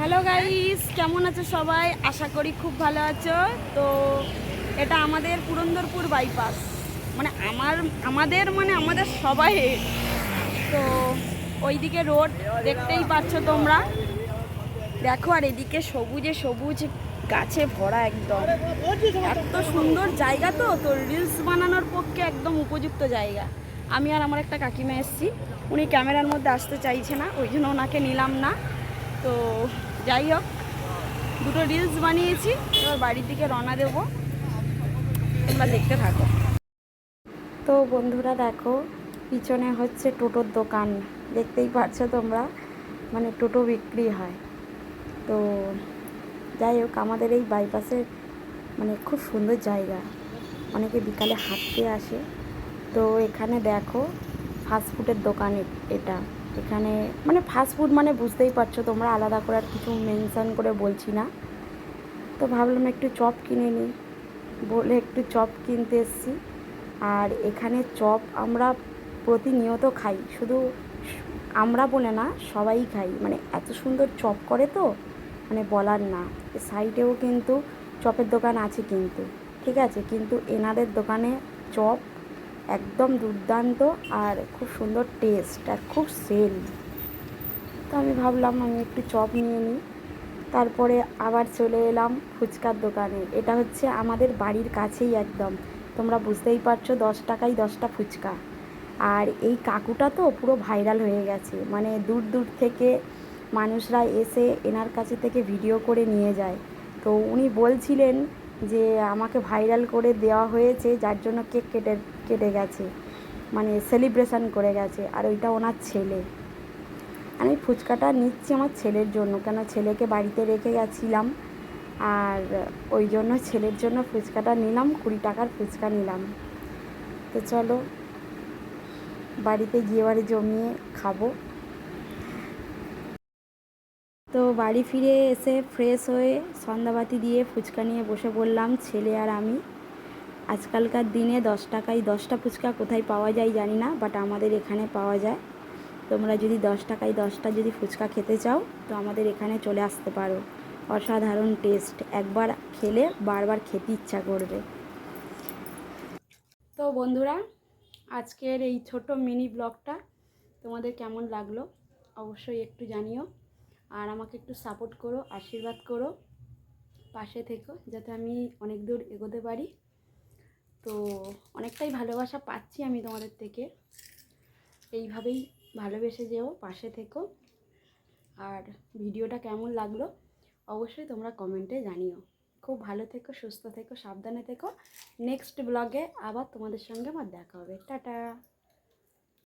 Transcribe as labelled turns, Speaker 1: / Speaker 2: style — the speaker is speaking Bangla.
Speaker 1: হ্যালো গাইস কেমন আছো সবাই? আশা করি খুব ভালো আছো। তো এটা আমাদের পুরন্দরপুর বাইপাস মানে আমার, আমাদের মানে আমাদের সবাই। তো ওইদিকে রোড দেখতেই পাচ্ছ তোমরা। দেখো, আর এদিকে সবুজে সবুজ গাছে ভরা একদম। এত সুন্দর জায়গা তো। তো রিলস বানানোর পক্ষে একদম উপযুক্ত জায়গা। আমি আর আমার একটা কাকিমা এসেছি। উনি ক্যামেরার মধ্যে আসতে চাইছে না, ওই জন্য ওনাকে নিলাম না। যাই হোক, দুটো রিলস বানিয়েছি, এবার বাড়ির দিকে রওনা দেবো। তোমরা দেখতে থাকো। তো বন্ধুরা দেখো, পিছনে হচ্ছে টোটোর দোকান। দেখতেই পাচ্ছ তোমরা মানে টোটো বিক্রি হয়। তো যাই হোক, আমাদের এই বাইপাসের মানে খুব সুন্দর জায়গা। অনেকে বিকালে হাঁটতে আসে। তো এখানে দেখো ফাস্টফুডের দোকান এটা। এখানে মানে ফাস্টফুড মানে বুঝতেই পারছ, তোমরা আলাদা করে আর কিছু মেনশন করে বলছি না। তো ভাবলাম একটু চপ কিনে নিই, বলে একটু চপ কিনতে এসেছি। আর এখানে চপ আমরা প্রতিনিয়ত খাই, শুধু আমরা বলে না, সবাই খাই। মানে এত সুন্দর চপ করে তো মানে বলার না। সাইডেও কিন্তু চপের দোকান আছে কিন্তু, ঠিক আছে? কিন্তু এনাদের দোকানে চপ একদম দুর্দান্ত আর খুব সুন্দর টেস্ট আর খুব সেল তো আমি ভাবলাম আমি একটু চপ নিয়ে নিই। তারপরে আবার চলে এলাম ফুচকার দোকানে। এটা হচ্ছে আমাদের বাড়ির কাছেই একদম। তোমরা বুঝতেই পারছ দশ টাকাই দশটা ফুচকা। আর এই কাকুটা তো পুরো ভাইরাল হয়ে গেছে। মানে দূর দূর থেকে মানুষরা এসে এনার কাছে থেকে ভিডিও করে নিয়ে যায়। তো উনি বলছিলেন যে আমাকে ভাইরাল করে দেওয়া হয়েছে, যার জন্য কেক কেটে কেটে গেছে। মানে সেলিব্রেশন করে গেছে। আর ওইটা ওনার ছেলে। আমি ফুচকাটা নিচ্ছি আমার ছেলের জন্য। কেন? ছেলেকে বাড়িতে রেখে গেছিলাম। আর ওই জন্য ছেলের জন্য ফুচকাটা নিলাম, কুড়ি টাকার ফুচকা নিলাম। তো চলো, বাড়িতে গিয়ে বাড়ি জমিয়ে খাব। তো বাড়ি ফিরে এসে ফ্রেশ হয়ে সন্ধ্যাবাতি দিয়ে ফুচকা নিয়ে বসে পড়লাম, ছেলে আর আমি। আজকালকার দিনে দশ টাকায় দশটা ফুচকা কোথায় পাওয়া যায় জানি না বাট আমাদের এখানে পাওয়া যায়। তোমরা যদি দশ টাকায় দশটা যদি ফুচকা খেতে চাও, তো আমাদের এখানে চলে আসতে পারো। অসাধারণ টেস্ট একবার খেলে বারবার খেতে ইচ্ছা করবে। তো বন্ধুরা, আজকের এই ছোট মিনি ব্লগটা তোমাদের কেমন লাগল? অবশ্যই একটু জানিও। আর আমাকে একটু সাপোর্ট করো, আশীর্বাদ করো, পাশে থেকো, যাতে আমি অনেক দূর এগোতে পারি। তো অনেকটাই ভালোবাসা পাচ্ছি আমি তোমাদের থেকে। এইভাবেই ভালোবেসে যেও, পাশে থেকো। আর ভিডিওটা কেমন লাগল অবশ্যই তোমরা কমেন্টে জানিও। খুব ভালো থেকো, সুস্থ থেকো, সাবধানে থেকো। নেক্সট ব্লগে আবার তোমাদের সঙ্গে আমার দেখা হবে। টাটা!